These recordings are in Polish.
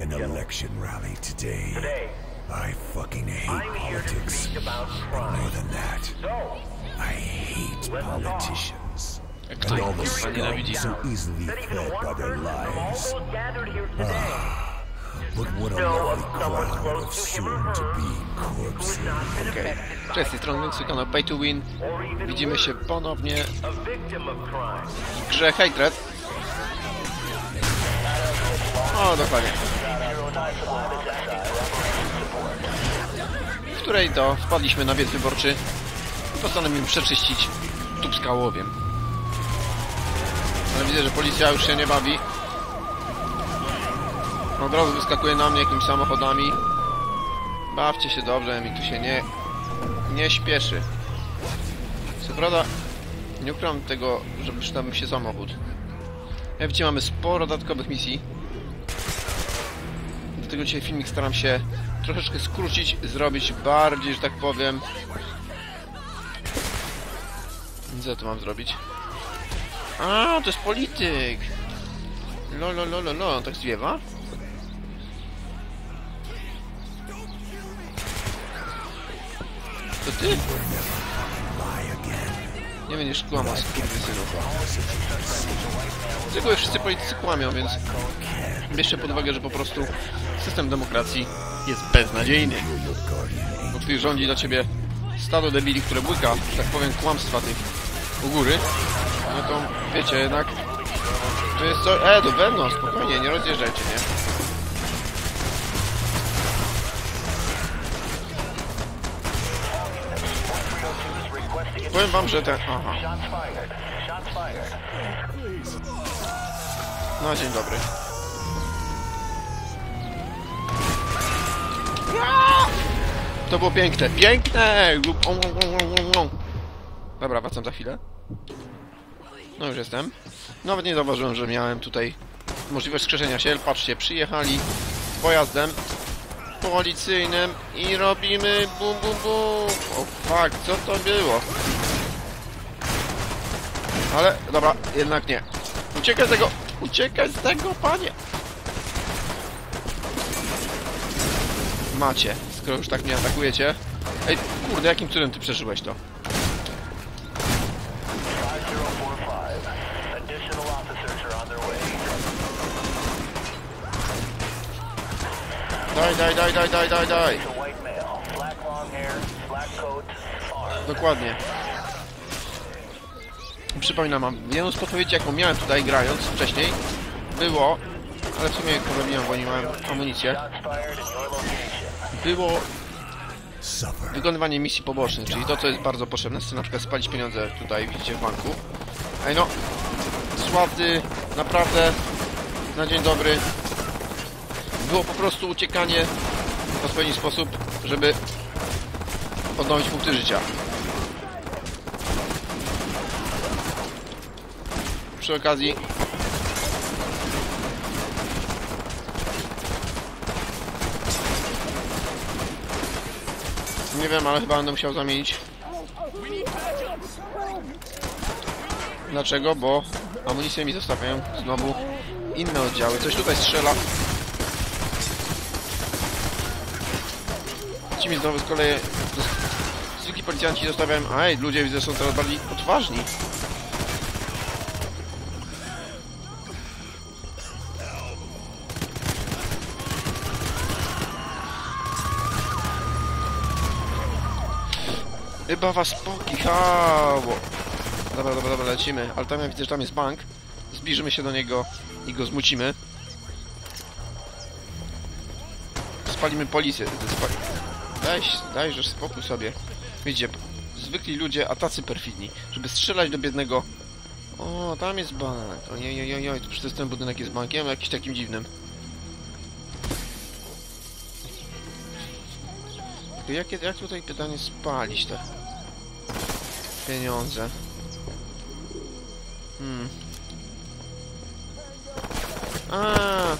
an election rally today. today. I fucking hate I'm politics. Here More than that, so, I hate politicians. Talk. And all the scum so easily fed by their lies. Ah, but what a lovely crowd of soon-to-be corpses. Okay. Cześć, z tej strony Pay to Win. Widzimy się ponownie w grze Hatred. O, dokładnie. W której to wpadliśmy na wiec wyborczy i postanowiliśmy przeczyścić Tubska łowiem. Ale widzę, że policja już się nie bawi. Od razu wyskakuje na mnie jakimiś samochodami. Bawcie się dobrze, mi tu się nie, nie śpieszy. Co prawda, nie ukrywam tego, że przydał mi się samochód. Jak widzicie, mamy sporo dodatkowych misji. Dlatego dzisiaj filmik staram się troszeczkę skrócić, zrobić bardziej, że tak powiem. Co tu mam zrobić? A, to jest polityk! Lo, lo, lo, lo, on tak zwiewa? To ty? Nie będziesz kłamał, skurwysynu. Reguły wszyscy politycy kłamią, więc bierzcie pod uwagę, że po prostu system demokracji jest beznadziejny. Bo gdy rządzi dla ciebie stado debili, które błyka, że tak powiem, kłamstwa tych u góry, no to wiecie, jednak to jest co... E, do wewnątrz, spokojnie, nie rozjeżdżajcie, nie? Powiem wam, że ten... Aha. No, dzień dobry. To było piękne, piękne! Dobra, wracam za chwilę. No już jestem. Nawet nie zauważyłem, że miałem tutaj możliwość skrzeszenia się. Patrzcie, przyjechali z pojazdem policyjnym i robimy bum bum bum. O fuck, co to było? Ale, dobra, jednak nie. Uciekaj z tego! Uciekaj z tego, panie! Macie, skoro już tak mnie atakujecie. Ej, kurde, jakim cudem ty przeżyłeś to? Daj, daj, daj, daj, daj, daj, daj! Dokładnie. Przypominam, mam jedną z podpowiedzi, jaką miałem tutaj grając wcześniej, było, ale w sumie poprawiłem, bo nie miałem amunicję, było wykonywanie misji pobocznych, czyli to, co jest bardzo potrzebne, chcę na przykład spalić pieniądze tutaj, widzicie, w banku. Ej no, sławny, naprawdę, na dzień dobry, było po prostu uciekanie w odpowiedni sposób, żeby odnowić punkty życia. Przy okazji Nie wiem, ale chyba będę musiał zamienić. Dlaczego? Bo amunicję mi zostawiają znowu inne oddziały. Coś tutaj strzela. Ci mi znowu z kolei zwykli policjanci zostawiają. Ej, ludzie widzę są coraz bardziej odważni. Chyba was pokichało. Dobra, dobra, dobra, lecimy. Ale tam ja widzę, że tam jest bank. Zbliżymy się do niego i go zmucimy. Spalimy policję. Spa... Daj, dajże spokój sobie. Widzicie, zwykli ludzie, a tacy perfidni, żeby strzelać do biednego... O, tam jest bank. Ojej, ojej, oj, przecież ten budynek jest bankiem jakiś takim dziwnym. Jak, jak tutaj pytanie spalić te pieniądze? Hmm. A.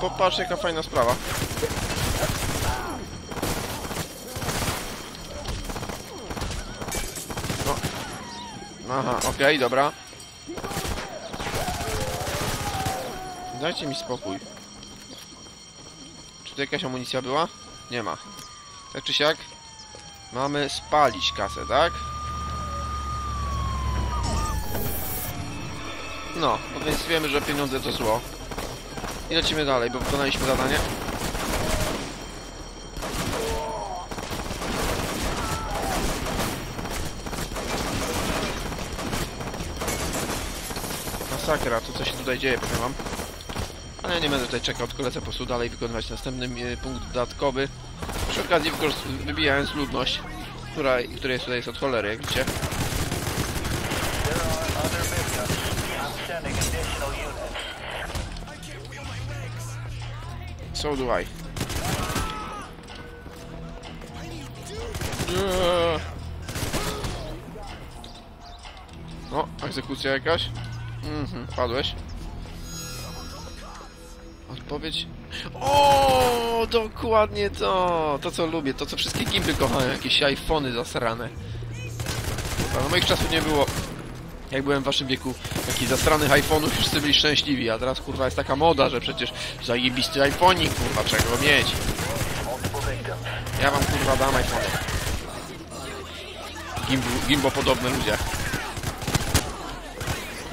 Popatrz jaka fajna sprawa. No. Aha, okej, dobra. Dajcie mi spokój. Czy tu jakaś amunicja była? Nie ma. Tak czy siak, mamy spalić kasę, tak? No, no więc wiemy, że pieniądze to zło. I lecimy dalej, bo wykonaliśmy zadanie. Masakra, to co się tutaj dzieje, powiem wam. Ale ja nie będę tutaj czekał, tylko lecę po prostu dalej wykonywać następny e, punkt dodatkowy. Przy okazji wybijając ludność, która, jest tutaj jest od cholery, jak widzicie. So do I. Eee. O, egzekucja jakaś? Mhm, padłeś. Odpowiedź. O, dokładnie to! To co lubię, to co wszystkie gimpy kochają, jakieś iPhony zasrane. Kurwa, No moich czasów nie było. Jak byłem w waszym wieku, takich zasranych iPhone'ów wszyscy byli szczęśliwi, a teraz kurwa jest taka moda, że przecież zajebisty iPhone'ik, kurwa, czego mieć. Ja wam kurwa dam iPhone. Gimbo, gimbo podobne ludzie.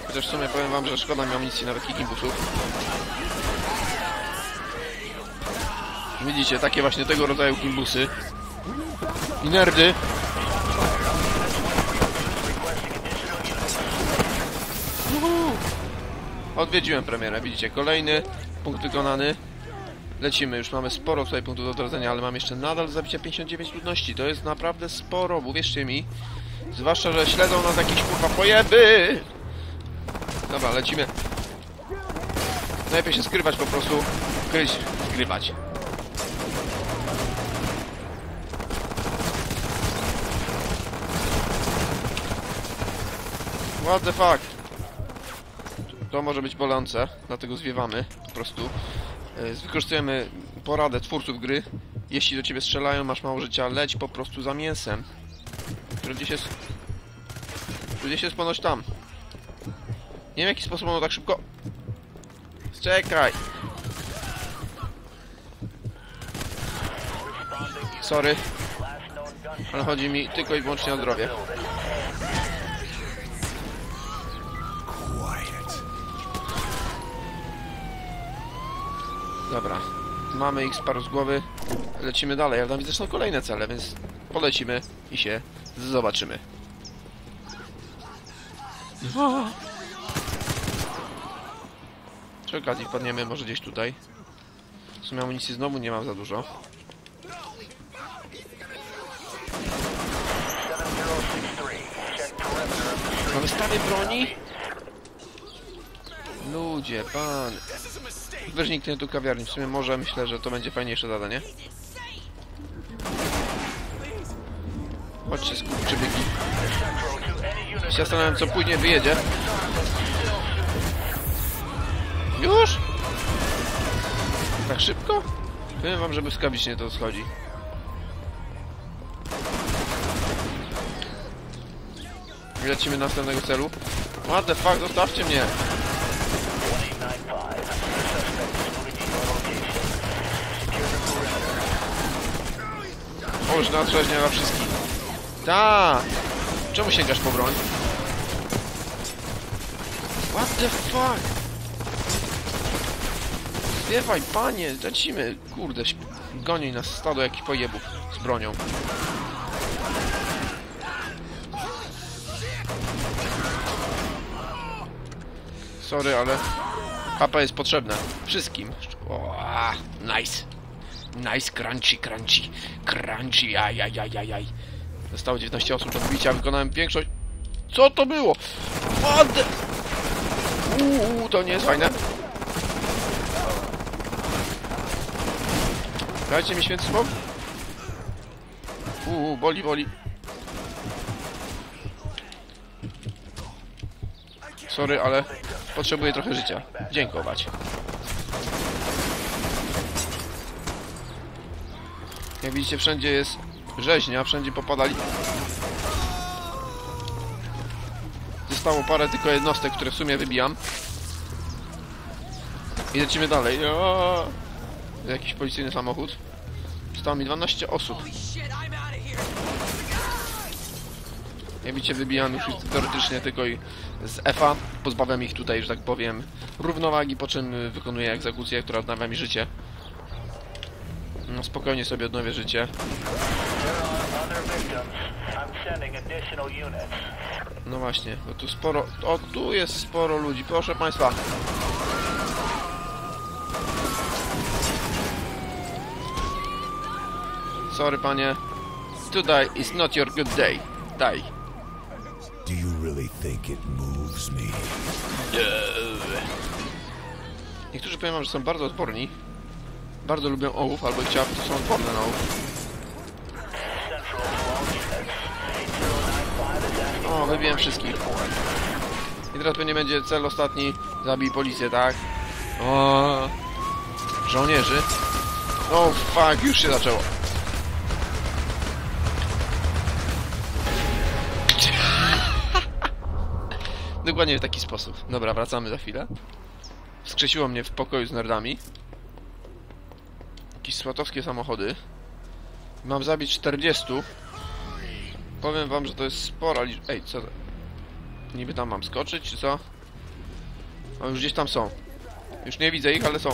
Chociaż w sumie powiem wam, że szkoda mi amunicji na takich gimbusów. Widzicie, takie właśnie tego rodzaju gimbusy. I nerdy. Odwiedziłem premierę, widzicie, kolejny punkt wykonany. Lecimy, już mamy sporo tutaj punktów do odradzenia, ale mam jeszcze nadal zabicia 59 ludności. To jest naprawdę sporo, uwierzcie mi. Zwłaszcza, że śledzą nas jakieś kurwa pojeby. Dobra, lecimy. Najlepiej się skrywać po prostu. Kryć, skrywać. What the fuck? To może być bolące, dlatego zwiewamy po prostu. E, Wykorzystujemy poradę twórców gry. Jeśli do ciebie strzelają, masz mało życia, leć po prostu za mięsem. Które gdzieś jest... Gdzieś jest ponoć tam. Nie wiem w jaki sposób ono tak szybko... Czekaj! Sorry, ale chodzi mi tylko i wyłącznie o zdrowie. Mamy ich paru z głowy. Lecimy dalej, ale tam widzę, są kolejne cele, więc polecimy i się zobaczymy. Przy okazji wpadniemy może gdzieś tutaj. W sumie amunicji znowu nie mam za dużo. 7063. Check perimeter of the street. Na wystawie broni? Ludzie, pan. Weź nikt nie tu kawiarni. W sumie może myślę, że to będzie fajniejsze zadanie. Chodźcie any unit. Się zastanawiam co później wyjedzie. Już? Tak szybko? Powiem wam, że błyskawicznie to schodzi. Lecimy do następnego celu. What the fuck, zostawcie mnie! 1895. The suspect is moving to your location. Secure the już na wszystkich. Ta! Czemu sięgasz po broń? What the fuck? Zwiewaj, panie, lecimy. Kurde, goni nas stado jakichś pojebów z bronią. Sorry, ale HP jest potrzebne. Wszystkim. O, nice. Nice, crunchy, crunchy, crunchy, ajajajajaj. Zostało 19 osób do wykonałem większość... Co to było? The... Uuu, to nie jest fajne. Dajcie mi święty smok. Uuu, boli, boli. Sorry, ale potrzebuję trochę życia. Dziękować. Jak widzicie, wszędzie jest rzeźnia, wszędzie popadali. Zostało parę tylko jednostek, które w sumie wybijam. I lecimy dalej. O! Jakiś policyjny samochód. Zostało mi 12 osób. Jak widzicie, wybijam już teoretycznie tylko i z F-a. Pozbawiam ich tutaj, że tak powiem, równowagi, po czym wykonuję egzekucję, która odnawia mi życie. No spokojnie sobie odnowię życie. No właśnie, bo tu sporo... O, tu jest sporo ludzi, proszę państwa. Sorry, panie. Today is not your good day. Daj. Do you really think it moves me? Niektórzy powiem że są bardzo odporni. Bardzo lubią ołów, albo ich ciała to są odporne na ołów. Central to all units. 8095 is asking O, wybiłem wszystkich. I teraz pewnie będzie cel ostatni. Zabij policję, tak? O, żołnierzy. O, fuck, już się zaczęło. Dokładnie w taki sposób. Dobra, wracamy za chwilę. Wskrzesiło mnie w pokoju z nerdami. Jakieś słatowskie samochody. Mam zabić 40. Powiem wam, że to jest spora liczba. Ej, co? Niby tam mam skoczyć, czy co? O, już gdzieś tam są. Już nie widzę ich, ale są.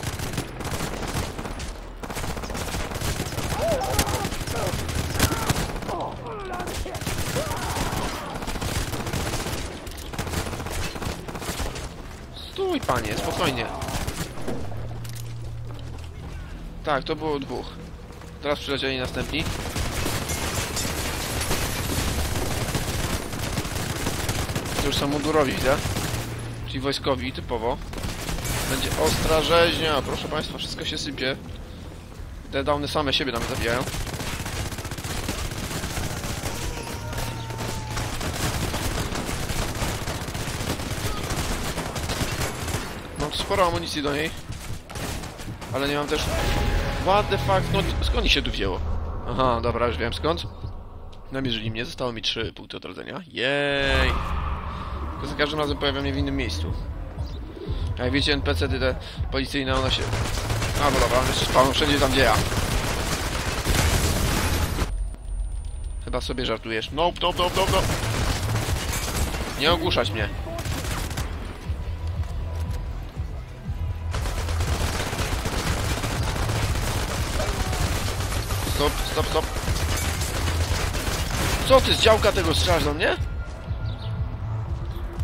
Stój, panie, spokojnie. Tak, to było dwóch. Teraz przylecieli następni. To już są mundurowi, widzę. Czyli wojskowi, typowo. Będzie ostra rzeźnia. Proszę Państwa, wszystko się sypie. Te downy same siebie tam zabijają. Mam sporo amunicji do niej. Ale nie mam też... What the fuck? Skąd ich się tu wzięło? Aha, dobra, już wiem skąd. Namierzyli mnie, zostało mi 3 punkty odrodzenia. Jej! Tylko za każdym razem pojawiam mnie w innym miejscu. A jak wiecie, NPC -ty te policyjne, one się... A, bo dobra, one się spalą wszędzie tam, gdzie ja. Chyba sobie żartujesz. Nope, nope, nope, nope, nope. Nie ogłuszać mnie. Stop, stop, stop. Co ty z działka tego strzelasz do mnie?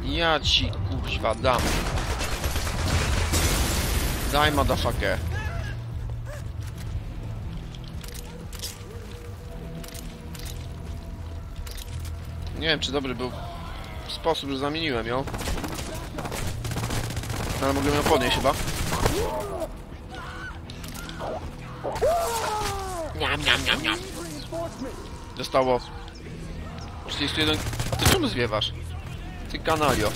Ja ci kuźwa dam. Daj motherfucker. Nie wiem czy dobry był sposób, że zamieniłem ją. Ale mogłem ją podnieść chyba. Niam, niam, niam, niam. Zostało 31... A ty czemu zwiewasz? Ty kanalio.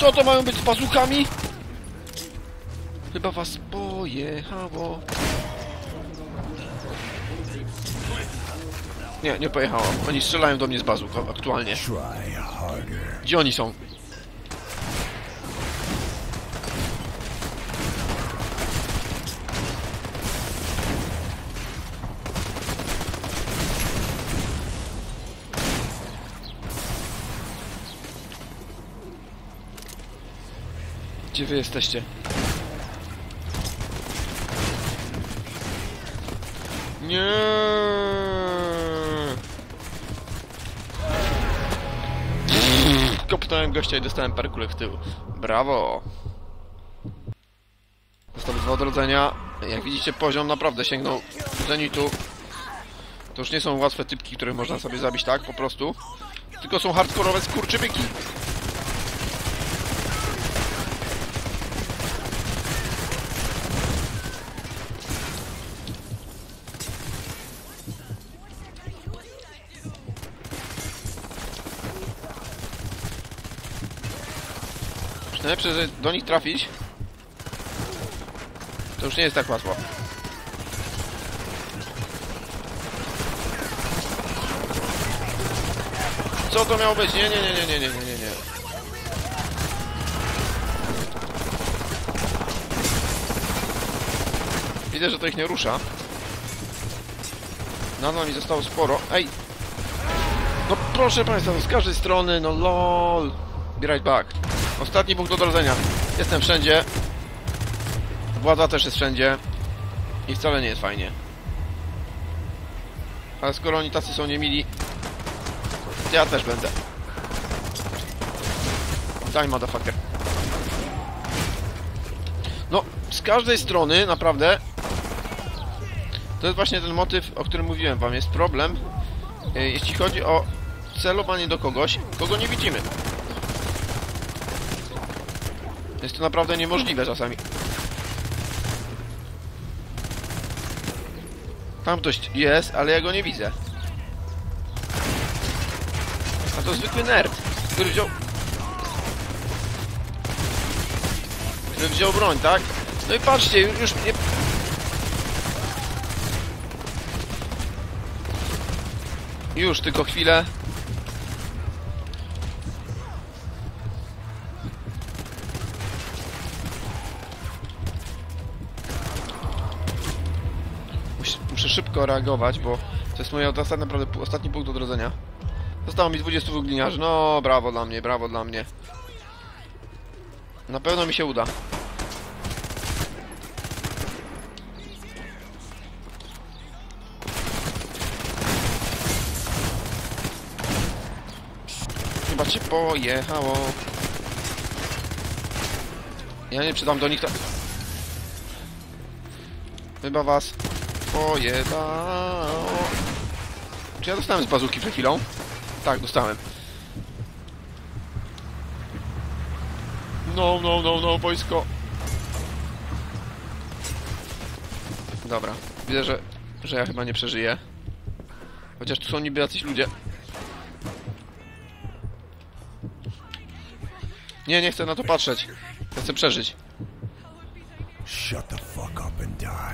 Co to mają być z bazukami? Chyba was pojechało. Nie, nie pojechało. Oni strzelają do mnie z bazuk aktualnie. Gdzie oni są? Gdzie wy jesteście? Nie. Kopnąłem gościa i dostałem parę kulek w tył. Brawo! Zostały dwa odrodzenia. Jak widzicie, poziom naprawdę sięgnął zenitu. To już nie są łatwe typki, których można sobie zabić tak, po prostu. Tylko są hardkorowe skurczybyki. Najlepsze, że do nich trafić to już nie jest tak łatwo. Co to miało być? Nie, nie, nie, nie, nie, nie, nie, nie. Widzę, że to ich nie rusza. Na no mi zostało sporo. Ej! No proszę Państwa, z każdej strony, no lol! Be right back. Ostatni punkt odrodzenia. Jestem wszędzie. Władza też jest wszędzie. I wcale nie jest fajnie. Ale skoro oni tacy są niemili, to ja też będę. Daj, motherfucker. No, z każdej strony, naprawdę, to jest właśnie ten motyw, o którym mówiłem wam. Jest problem, e, jeśli chodzi o celowanie do kogoś, kogo nie widzimy. Jest to naprawdę niemożliwe czasami. Tam ktoś jest, ale ja go nie widzę. A to zwykły nerd, który wziął... Który wziął broń, tak? No i patrzcie, już, mnie... Już, tylko chwilę. Szybko reagować, bo to jest moja ostatnia, naprawdę ostatni punkt odrodzenia. Zostało mi 20 gliniarzy. No, brawo dla mnie, brawo dla mnie. Na pewno mi się uda. Chyba cię pojechało. Ja nie przydam do nich to... Chyba was pojechało. Czy ja dostałem z bazuki przed chwilą? Tak, dostałem. No, no, no, no, wojsko. Dobra, widzę, że, że ja chyba nie przeżyję. Chociaż tu są niby jacyś ludzie. Nie, nie chcę na to patrzeć. Chcę przeżyć. Shut the fuck up and die.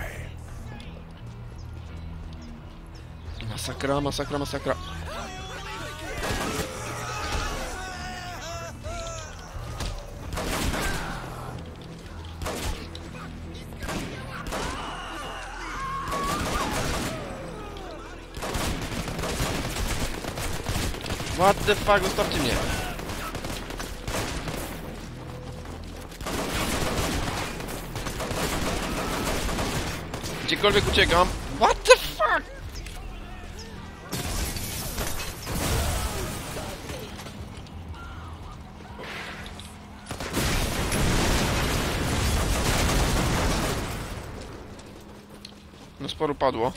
Masakra, masakra, masakra. What the fuck, zostawcie mnie. Gdziekolwiek uciekam. What the No sporo padło.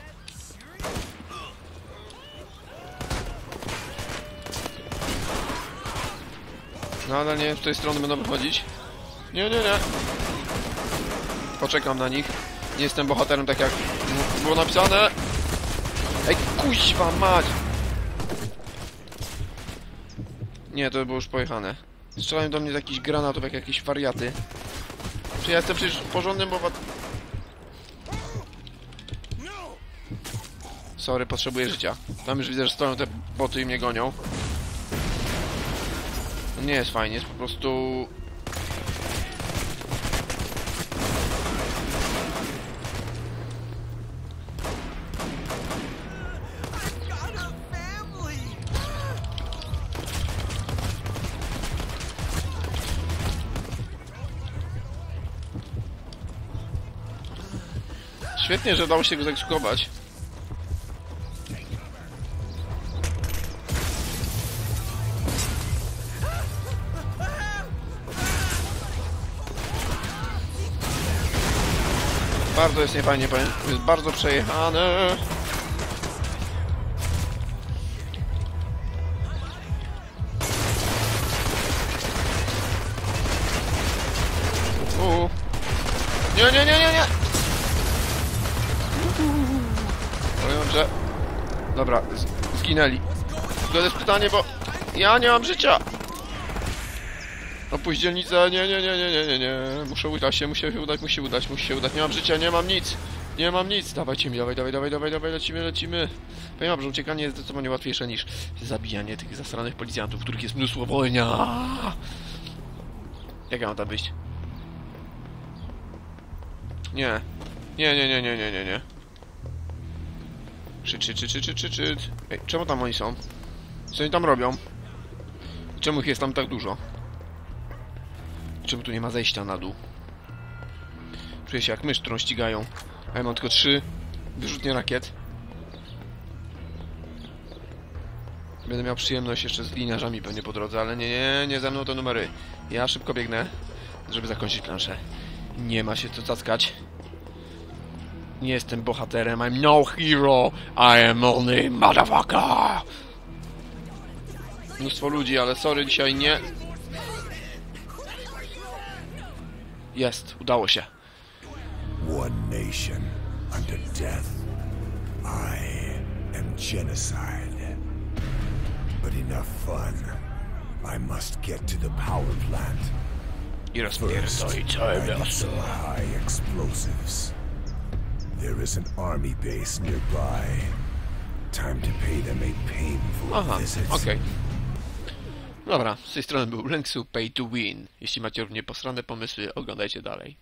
No ale nie, z tej strony będą wychodzić. Nie, nie, nie. Poczekam na nich. Nie jestem bohaterem tak jak było napisane. Ej, kuźwa mać! Nie, to było już pojechane. Strzelają do mnie z jakichś granatów, jak jakieś wariaty. Czy ja jestem przecież porządnym bohat... Sorry, potrzebuję życia. Tam już widzę, że stoją te boty i mnie gonią. To nie jest fajnie, jest po prostu... Świetnie, że udało się go zaekzekuować. Bardzo jest niefajnie. Jest bardzo przejechane. Nie, nie, nie, nie, nie! Powiem, że... Dobra, zginęli. To jest pytanie, bo ja nie mam życia. Opuść dzielnicę, nie, nie, nie, nie, nie, nie, nie. Muszę udać się, musi się udać, musi się udać, musi się udać. Nie mam życia, nie mam nic. Nie mam nic. Dawajcie mi, dawaj, dawaj, dawaj, dawaj, dawaj, lecimy, lecimy. Powiem że uciekanie jest zdecydowanie łatwiejsze niż zabijanie tych zasranych policjantów, których jest mnóstwo wojnia. Jak ja mam tam wyjść? Nie. Nie, nie, nie, nie, nie, nie, nie. Czy, czy, czy, czy, czy, czy, czy. Ej, czemu tam oni są? Co oni tam robią? Czemu ich jest tam tak dużo? Czemu tu nie ma zejścia na dół? Czuję się jak mysz, którą ścigają. A ja mam tylko trzy wyrzutnie rakiet. Będę miał przyjemność jeszcze z gliniarzami pewnie po drodze, ale nie, nie, nie ze mną te numery. Ja szybko biegnę, żeby zakończyć planszę. Nie ma się co cackać. Nie jestem bohaterem, I'm no hero, I am only motherfucker! Mnóstwo ludzi, ale sorry, dzisiaj nie... Jest, udało się. One nation under death. I am genocide. But enough fun. I must get to the power plant. I rozpierdoli całe I need miasto. some high explosives. There is an army base nearby. Time to pay them a painful Aha, visit. okej. Dobra, z tej strony był Lenksu Pay to Win. Jeśli macie równie posrane pomysły, oglądajcie dalej.